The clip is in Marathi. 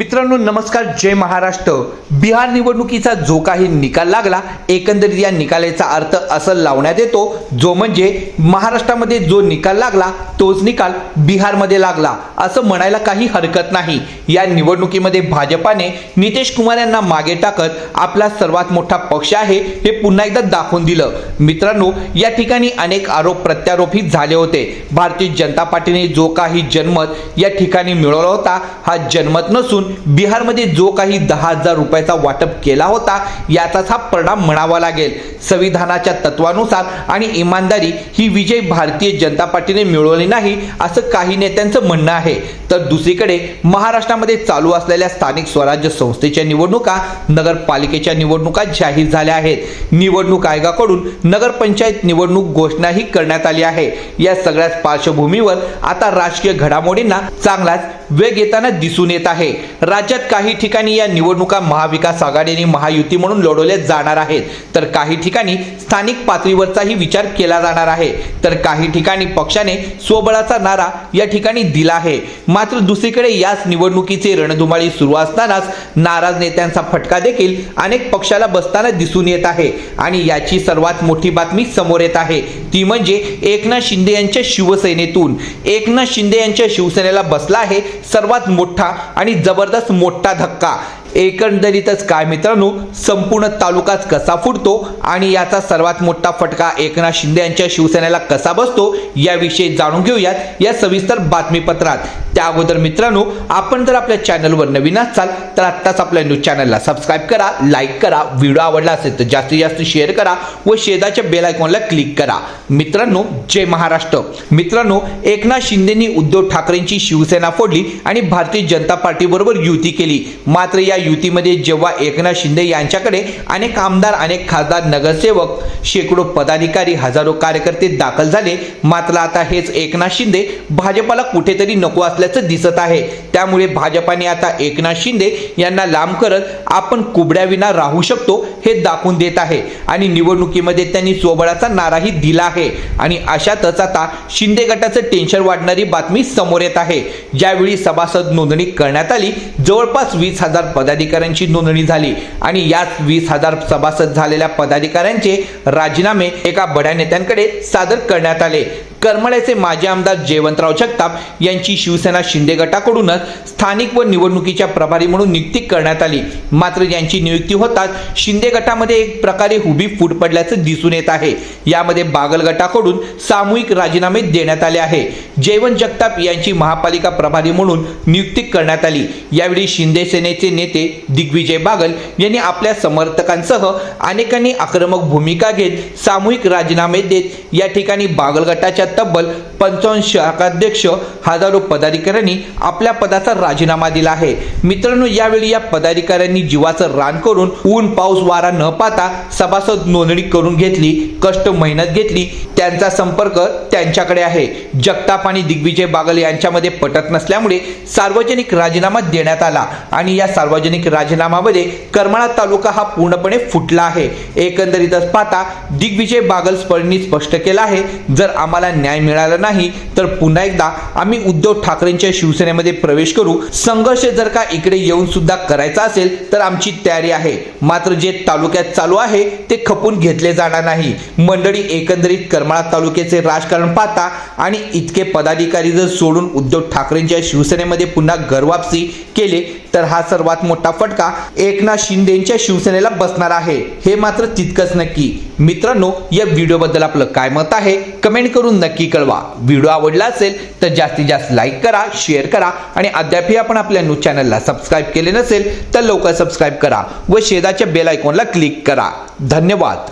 मित्रांनो नमस्कार. जय महाराष्ट्र. बिहार निवडणुकीचा जो काही निकाल लागला एकंदरीत या निकालाचा अर्थ असं लावण्यात येतो जो म्हणजे महाराष्ट्रामध्ये जो निकाल लागला तोच निकाल बिहारमध्ये लागला. असं म्हणायला काही हरकत नाही. या निवडणुकीमध्ये भाजपाने नितेश कुमार यांना मागे टाकत आपला सर्वात मोठा पक्ष आहे हे पुन्हा एकदा दाखवून दिलं. मित्रांनो या ठिकाणी अनेक आरोप प्रत्यारोपित झाले होते. भारतीय जनता पार्टीने जो काही जनमत या ठिकाणी मिळवला होता हा जनमत नसून बिहारमध्ये जो काही दहा हजार रुपयाचा वाटप केला होता याचाच हा परिणाम म्हणावा लागेल. संविधानाच्या तत्वानुसार आणि इमानदारी ही विजय भारतीय जनता पार्टीने मिळवली नाही असं काही नेत्यांचं म्हणणं आहे. तर दुसरीकडे महाराष्ट्रामध्ये चालू असलेल्या स्थानिक स्वराज्य संस्थेच्या निवडणुका नगरपालिकेच्या निवडणुका जाहीर झाल्या आहेत. निवडणूक आयोगाकडून नगरपंचायत निवडणूक घोषणाही करण्यात आली आहे. या सगळ्याच पार्श्वभूमीवर आता राजकीय घडामोडींना चांगलाच वेग येताना दिसून येत आहे. राज्यात काही ठिकाणी या निवडणुका महाविकास आघाडीने महायुती म्हणून लढवल्या जाणार आहेत. तर काही ठिकाणी स्थानिक पातळीवरचाही विचार केला जाणार आहे. तर काही ठिकाणी पक्षाने स्वबळाचा नारा या ठिकाणी दिला आहे. मात्र दुसरीकडे याच निवडणुकीचे रणधुमाळी सुरू असतानाच नाराज नेत्यांचा फटका देखील अनेक पक्षाला बसताना दिसून येत आहे. आणि याची सर्वात मोठी बातमी समोर येत आहे. ती म्हणजे एकनाथ शिंदे यांच्या शिवसेनेतून. एकनाथ शिंदे यांच्या शिवसेनेला बसला आहे सर्वात मोठा आणि जबरदस्त मोठा धक्का. एकंदरीतच काय मित्रांनो संपूर्ण तालुकाच कसा फुटतो आणि याचा सर्वात मोठा फटका एकनाथ शिंदे यांच्या शिवसेनेला कसा बसतो याविषयी जाणून घेऊयात या सविस्तर बातमीपत्रात. त्या अगोदर मित्रांनो आपण जर आपल्या चॅनलवर नवीन असाल तर आत्ताच आपल्या न्यूज चॅनलला सबस्क्राईब करा लाईक करा व्हिडिओ आवडला असेल तर जास्तीत जास्त शेअर करा व शेजाच्या बेल आयकॉनला क्लिक करा. मित्रांनो जय महाराष्ट्र. मित्रांनो एकनाथ शिंदेनी उद्धव ठाकरेंची शिवसेना फोडली आणि भारतीय जनता पार्टीबरोबर युती केली. मात्र या युतीमध्ये जेव्हा एकनाथ शिंदे यांच्याकडे अनेक आमदार अनेक खासदार नगरसेवक शेकडो पदाधिकारी हजारो कार्यकर्ते दाखल झाले मात्र आता हेच एकनाथ शिंदे भाजपाला कुठेतरी नको असल्याचं दिसत आहे. त्यामुळे भाजपाने आता एकनाथ शिंदे यांना लांब करत आपण कुबड्याविना राहू शकतो हे दाखवून देत आहे. आणि निवडणुकीमध्ये त्यांनी स्वबळाचा नाराही दिला आहे. आणि अशातच आता शिंदे गटाचं टेन्शन वाढणारी बातमी समोर येत आहे. ज्यावेळी सभासद नोंदणी करण्यात आली जवळपास वीस हजार पदाधिकाऱ्यांची नोंदणी झाली. आणि याच वीस हजार सभासद झालेल्या पदाधिकाऱ्यांचे राजीनामे एका बड्या नेत्यांकडे सादर करण्यात आले. करमळ्याचे माजी आमदार जयवंतराव जगताप यांची शिवसेना शिंदे गटाकडूनच स्थानिक व निवडणुकीच्या प्रभारी म्हणून नियुक्ती करण्यात आली. मात्र यांची नियुक्ती होताच शिंदे गटामध्ये एक प्रकारे हुबी फूट पडल्याचं दिसून येत आहे. यामध्ये बागल गटाकडून सामूहिक राजीनामे देण्यात आले आहे. जयवंत जगताप यांची महापालिका प्रभारी म्हणून नियुक्ती करण्यात आली. यावेळी शिंदे सेनेचे नेते दिग्विजय बागल यांनी आपल्या समर्थकांसह अनेकांनी आक्रमक भूमिका घेत सामूहिक राजीनामे देत या ठिकाणी बागल गटाच्या तब्बल पंचावन्न शाखाध्यक्ष हजारो पदाधिकाऱ्यांनी आपल्या पदाचा राजीनामा दिला आहे. मित्रांनो यावेळी या पदाधिकाऱ्यांनी जीवाचं रान करून ऊन पाऊस वारा न पाहता सभासद नोंदणी करून घेतली कष्ट मेहनत घेतली. त्यांचा संपर्क त्यांच्याकडे आहे. जगताप आणि दिग्विजय बागल यांच्यामध्ये पटत नसल्यामुळे सार्वजनिक राजीनामा देण्यात आला आणि या सार्वजनिक राजीनाम्यामध्ये करमाळा तालुका हा पूर्णपणे फुटला आहे. एकंदरीतच पाहता दिग्विजय बागल स्पर्णी स्पष्ट केलं आहे जर आम्हाला न्याय मिळाला नाही तर पुन्हा एकदा आम्ही उद्धव ठाकरेंच्या शिवसेनेमध्ये प्रवेश करू. संघर्ष जर का इकडे येऊन सुद्धा करायचा असेल तर आमची तयारी आहे. मात्र जे तालुक्यात चालू आहे ते खपून घेतले जाणार नाही. मंडळी एकंदरीत करमाळा तालुक्याचे राजकारण पाहता आणि इतके पदाधिकारी जर सोडून उद्धव ठाकरेंच्या शिवसेनेमध्ये पुन्हा घरवापसी केले तर हा सर्वात मोठा फटका एकनाथ शिंदेच्या शिवसेनेला बसणार आहे. हे मात्र तितकंच नक्की. मित्रांनो या व्हिडिओबद्दल आपलं काय मत आहे कमेंट करून नक्की कळवा. व्हिडिओ आवडला असेल तर जास्तीत जास्त लाईक करा शेअर करा आणि अद्यापही आपण आपल्या न्यूज चॅनलला सबस्क्राईब केले नसेल तर लवकर सबस्क्राईब करा व शेजाच्या बेल आयकॉनला क्लिक करा. धन्यवाद.